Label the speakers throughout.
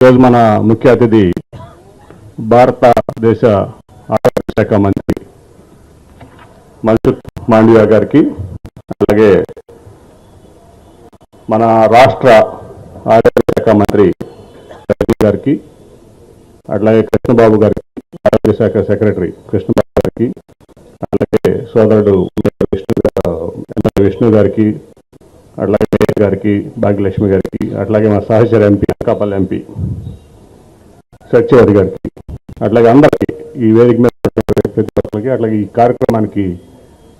Speaker 1: ఈరోజు మన ముఖ్య అతిథి భారతదేశ ఆరోగ్య శాఖ మంత్రి మన్సుఖ్ మాండియా గారికి అలాగే మన రాష్ట్ర ఆరోగ్య శాఖ మంత్రి గారికి అట్లాగే కృష్ణబాబు గారికి ఆరోగ్య శాఖ సెక్రటరీ కృష్ణబాబు గారికి అలాగే సోదరుడు విష్ణు విష్ణు గారికి అట్లాగే గారికి భాగ్యలక్ష్మి గారికి అట్లాగే మా సహచర ఎంపీ అనకాపల్లి ఎంపీ సత్యవతి గారికి అట్లాగే అందరికీ ఈ వేదిక మీద ప్రతి ఒక్కరికి అట్లాగే ఈ కార్యక్రమానికి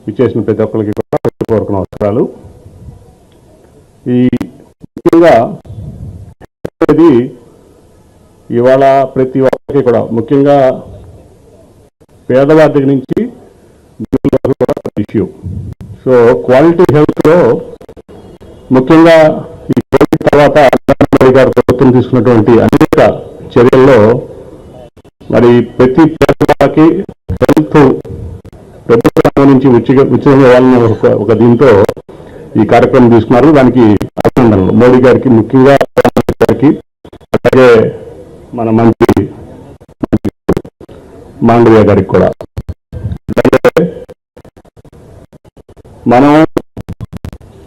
Speaker 1: ఇచ్చేసిన ప్రతి ఒక్కరికి కూడా హృదయపూర్వక నమస్కారాలు. ఈ ముఖ్యంగా ఇది ఇవాళ ప్రతి ఒక్కరికి కూడా ముఖ్యంగా పేదవారి దగ్గర నుంచి కూడా ఇష్యూ సో క్వాలిటీ హెల్త్లో ముఖ్యంగా ఈ కోవిడ్ తర్వాత మోడీ గారు ప్రభుత్వం తీసుకున్నటువంటి అనేక చర్యల్లో మరి ప్రతి పేదవాళ్ళకి హెల్త్ ప్రభుత్వం నుంచి ఉచిత ఉచితంగా ఇవ్వాలని ఒక దీంతో ఈ కార్యక్రమం తీసుకున్నారు. దానికి అభినందనలు. మోడీ గారికి ముఖ్యంగా గారికి అలాగే మన మంత్రి మాండవ్య గారికి కూడా. మనం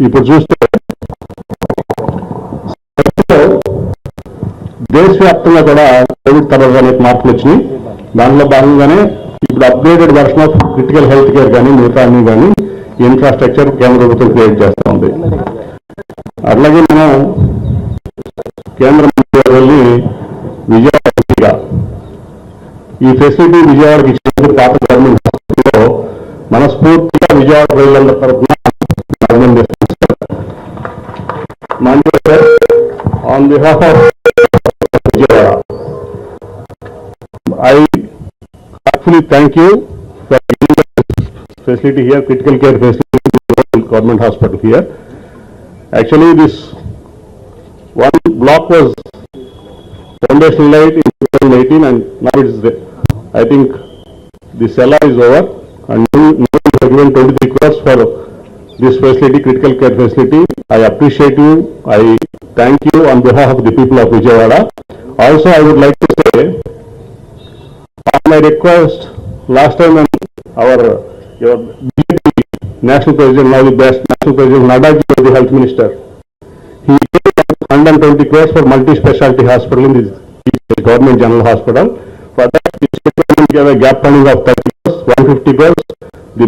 Speaker 1: ఇప్పుడు చూస్తే దేశవ్యాప్తంగా కూడా కోవిడ్ తర్వాత అనేక మార్పులు వచ్చినాయి. దానిలో భాగంగానే ఇప్పుడు upgraded version of critical health care కానీ మిగతా అన్ని కానీ ఇన్ఫ్రాస్ట్రక్చర్ కేంద్ర ప్రభుత్వం క్రియేట్ చేస్తూ ఉంది. అట్లాగే మనం కేంద్ర మంత్రి విజయవాడ ఈ ఫెసిలిటీ విజయవాడకి ఇచ్చినందుకు పాత గవర్నమెంట్ హాస్పిటల్లో మనస్ఫూర్తిగా విజయవాడ ప్రజలందరి తరఫున అభినందిస్తున్నాను Manjula, on behalf of Vijayawada. I actually thank you for this facility here, critical care facility, government hospital here. Actually, this one block was foundation foundationalized in 2018 and now it is, I think, the cellar is over and now we have given 23 crores for this facility, critical care facility I appreciate you. I thank you on behalf of the people of Vijayawada. Also, I would like to say, on my request, last time when our, your BJP national president, now the best national president, Nadda ji the health minister. He gave 120 crores for multi-specialty hospital in the government general hospital. For that, the state gave a gap funding of 30 crores, 150 crores. The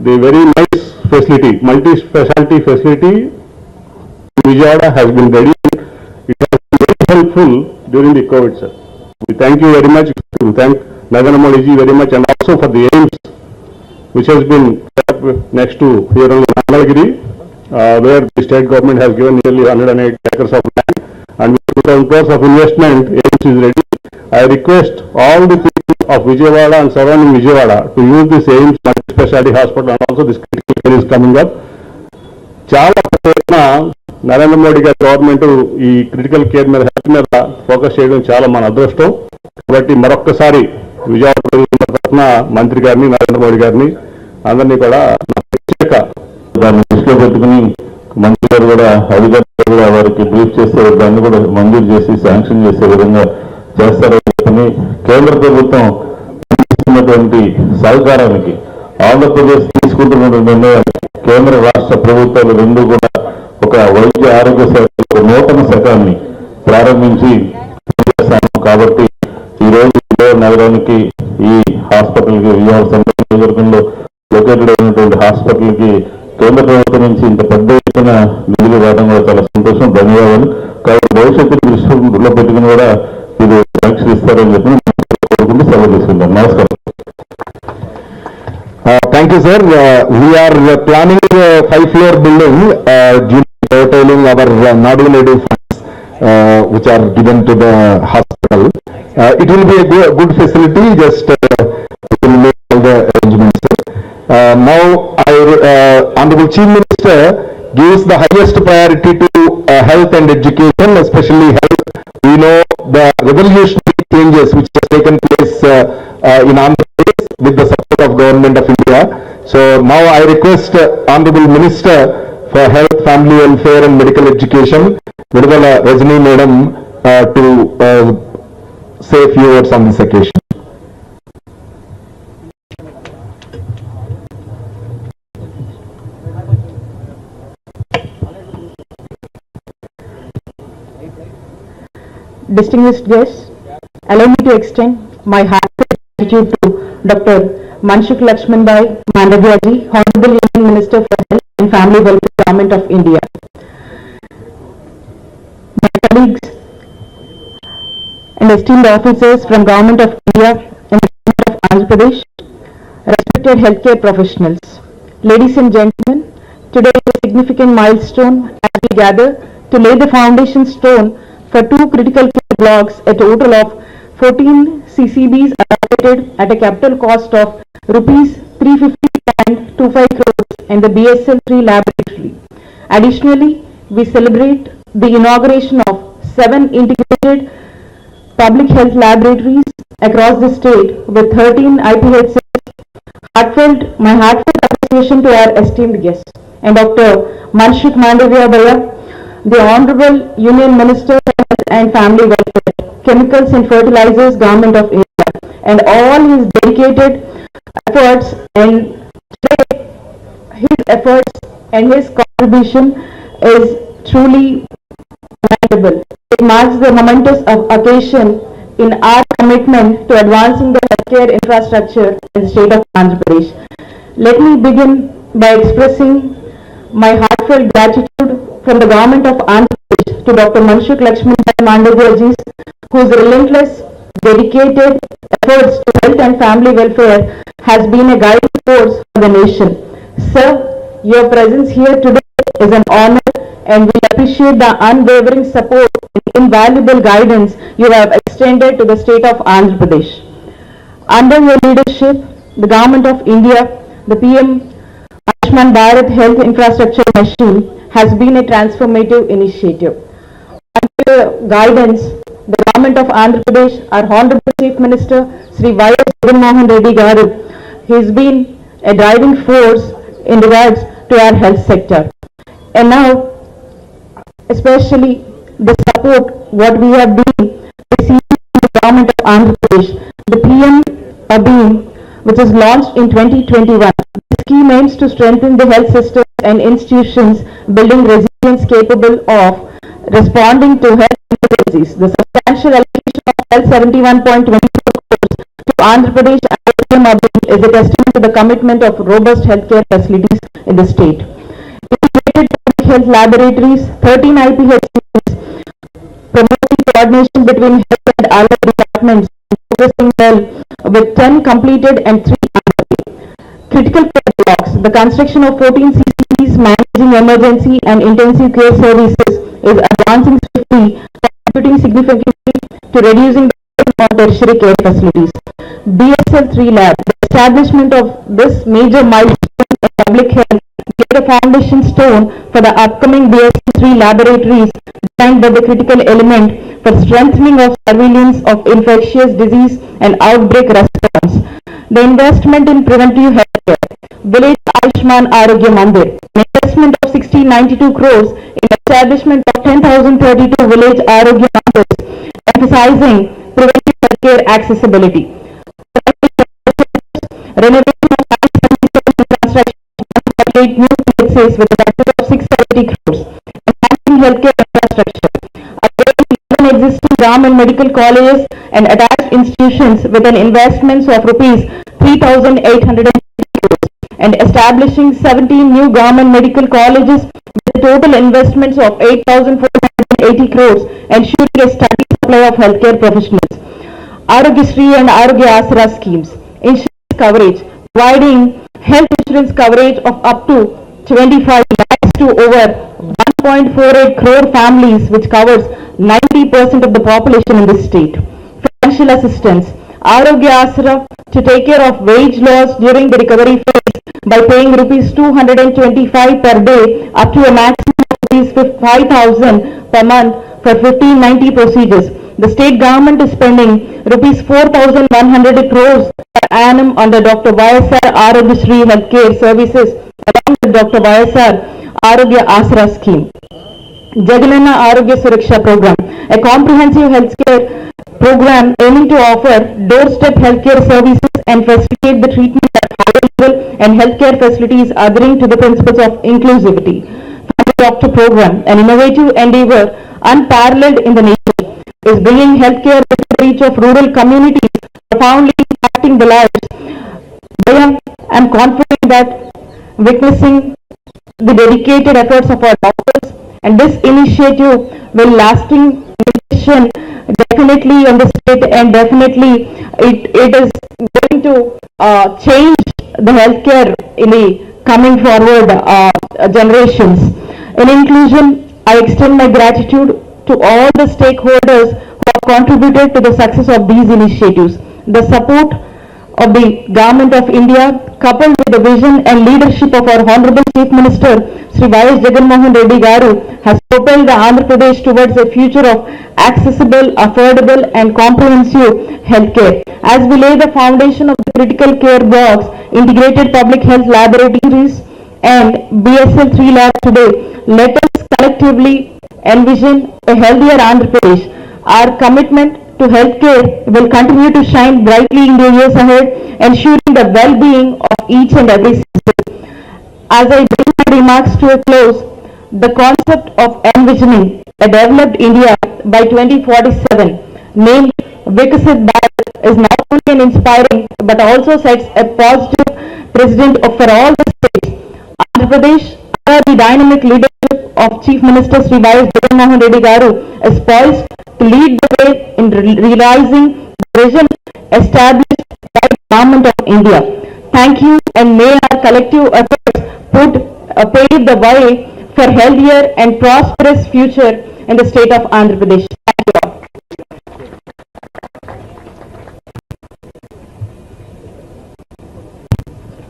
Speaker 1: the very nice facility, multi-specialty facility Vijayawada has been ready. It has been very helpful during the COVID, sir. We thank you very much. We thank Narendra Modi ji very much and also for the aims which has been set up next to here on Nandalgiri, uh, where the state government has given nearly 108 acres of land and with 2,000 crores of investment, AIMS is ready. I request all the people of Vijayawada and surrounding Vijayawada to use this AIMS multi-specialty hospital and also this critical care is coming up. చాలా ప్రయత్న నరేంద్ర మోడీ గారి government ఈ critical care మీద health మీద focus చేయడం చాలా మన అదృష్టం. కాబట్టి మరొక్కసారి విజయవాడ ప్రజల తరఫున మంత్రి గారిని నరేంద్ర మోడీ గారిని అందరినీ కూడా ప్రత్యేక
Speaker 2: దాన్ని దృష్టిలో పెట్టుకుని మంత్రి గారు కూడా అధికారులు కూడా వారికి బ్రీఫ్ చేస్తారు దాన్ని కూడా మంజూరు చేసి శాంక్షన్ చేసే విధంగా చేస్తారని చెప్పని కేంద్ర ప్రభుత్వం తీసుకున్నటువంటి సహకారానికి ఆంధ్రప్రదేశ్ తీసుకుంటున్నటువంటి కేంద్ర రాష్ట్ర ప్రభుత్వాలు రెండు కూడా ఒక వైద్య ఆరోగ్య శాఖ నూతన శకాన్ని ప్రారంభించి చేస్తాము. కాబట్టి ఈ రోజు విజయవాడ నగరానికి ఈ హాస్పిటల్కి విజయవాడ సెంట్రల్ నియోజకవర్గంలో లొకేటెడ్ అయినటువంటి హాస్పిటల్కి కేంద్ర ప్రభుత్వం నుంచి ఇంత పెద్ద ఎత్తున నిధులు రావడం కూడా చాలా సంతోషం ధన్యవాదాలు. కాబట్టి భవిష్యత్తు దృష్టిలో పెట్టుకుని కూడా ఇది పరీక్షిస్తారని చెప్పి కోరుకుంటూ సెలవు తీసుకుంటాం నమస్కారం.
Speaker 3: Uh, Thank you, sir. Uh, We are uh, uh to curtailing our uh, non-relative funds uh, which are given to the hospital. Uh, It will be a go- good facility, just will make all the arrangements. Now, our Honorable Chief Minister gives the highest priority to uh, health and education, especially health. We know the revolutionary changes which has taken place uh, uh, in Andhra Pradesh with the support of Government of India. So now I request Honorable Minister for Health, Family Welfare and Medical Education, Vidvala Rajni Madam, uh, to uh, say a few words on this occasion.
Speaker 4: distinguished guests, allow me to extend my heartfelt gratitude to Dr. Manshuk Lakshman Bhai Mandavyaji, Honorable Union Minister for Health Family Welfare, Government of India. My colleagues and esteemed officers from Government of India and Government of Andhra Pradesh, respected healthcare professionals, ladies and gentlemen, today is a significant milestone as we gather to lay the foundation stone for two critical care blocks, a total of 14 CCBs allocated at a capital cost of rupees 350.25 crores in the BSL 3 laboratory. Additionally, we celebrate the inauguration of seven integrated public health laboratories across the state with 13 IPHCs heartfelt, my heartfelt appreciation to our esteemed guests and Dr. Manshuk Mandavya Bhaiya, the Honorable Union Minister and Family Welfare, Chemicals and Fertilizers, Government of India, and all his dedicated efforts and today his efforts and his contribution is truly commendable. It marks the momentous occasion in our commitment to advancing the healthcare infrastructure in the state of Andhra Pradesh. Let me begin by expressing my heartfelt gratitude from the government of Andhra Pradesh to Dr. Manshuk Lakshman Mandavyaji, whose relentless, dedicated efforts to health and family welfare has been a guiding force for the nation. Sir, your presence here today is an honor and we appreciate the unwavering support and invaluable guidance you have extended to the state of Andhra Pradesh. Under your leadership, the Government of India, the PM Ayushman Bharat Health Infrastructure Machine has been a transformative initiative. Under your guidance, the Government of Andhra Pradesh, our Honorable Chief Minister, Sri Y. S. Jagannath Reddy Garu, he has been a driving force in regards to our health sector. And now, especially the support what we have been receiving from the government of Andhra Pradesh. The PM Abhi, which was launched in 2021. The scheme aims to strengthen the health systems and institutions, building resilience capable of responding to health The substantial allocation of health 71.24 crores to Andhra Pradesh is a testament to the commitment of robust healthcare facilities in the state. Integrated public health laboratories, 13 IPHCs, promoting coordination between health and allied departments, progressing well with 10 completed and 3 underway. Critical care blocks, the construction of 14 CCTVs managing emergency and intensive care services is advancing contributing significantly to reducing the tertiary care facilities. BSL 3 lab, the establishment of this major milestone in public health laid a foundation stone for the upcoming BSL 3 laboratories designed by the critical element for strengthening of surveillance of infectious disease and outbreak response. The investment in preventive healthcare, Village Ayushman Arogya Mandir, an investment of 1692 crores in establishment of 10,032 village Arogya Mandirs, emphasizing preventive healthcare accessibility. Renovation of 577 construction 148 new places with a budget of 670 crores. Enhancing healthcare infrastructure. Upgrading 11 existing government medical colleges and attached institutions with an investments of rupees 3,800 crores. And establishing 17 new government medical colleges with total investments of 8,480 crores, ensuring a steady supply of healthcare professionals. Arogyasri and Arogya Asra schemes, insurance coverage, providing health insurance coverage of up to 25 lakhs to over 1.48 crore families, which covers 90% of the population in the state. Financial assistance, Arogya Asra to take care of wage loss during the recovery phase by paying rupees 225 per day up to a maximum of rupees 5,000 per month for 1590 procedures. The state government is spending rupees 4,100 crores per annum the Dr. YSR Arogyasri Healthcare Services along with Dr. YSR Arogya Asra scheme. Jagananna Arogya Suraksha Program, a comprehensive healthcare program aiming to offer doorstep healthcare services and facilitate the treatment at higher level and healthcare facilities adhering to the principles of inclusivity. Family Doctor Program, an innovative endeavor unparalleled in the nation, is bringing healthcare within the reach of rural communities, profoundly impacting the lives. I am confident that witnessing the dedicated efforts of our doctors and this initiative will lasting impression definitely on the state and definitely it, it is going to uh, change the healthcare in the coming forward uh, generations. In inclusion, I extend my gratitude to all the stakeholders who have contributed to the success of these initiatives. The support of the Government of India coupled with the vision and leadership of our Honorable Chief Minister Sri Y.S. Jagan Mohan Reddy Garu has propelled the Andhra Pradesh towards a future of accessible, affordable and comprehensive healthcare. As we lay the foundation of the critical care blocks, integrated public health laboratories and BSL 3 lab today, let us collectively envision a healthier Andhra Pradesh. Our commitment to healthcare will continue to shine brightly in the years ahead, ensuring the well-being of each and every citizen. As I bring my remarks to a close, the concept of envisioning a developed India by 2047, named Vikasit Bharat, is not only an inspiring but also sets a positive precedent for all the states. Andhra Pradesh, under the dynamic leadership of Chief Minister Sri Y.S. Jagan Mohan Reddy Garu, is poised to lead the way in re- realizing the vision established by the Government of India. Thank you and may our collective efforts put, uh, pave the way for healthier and prosperous future in the state of Andhra Pradesh.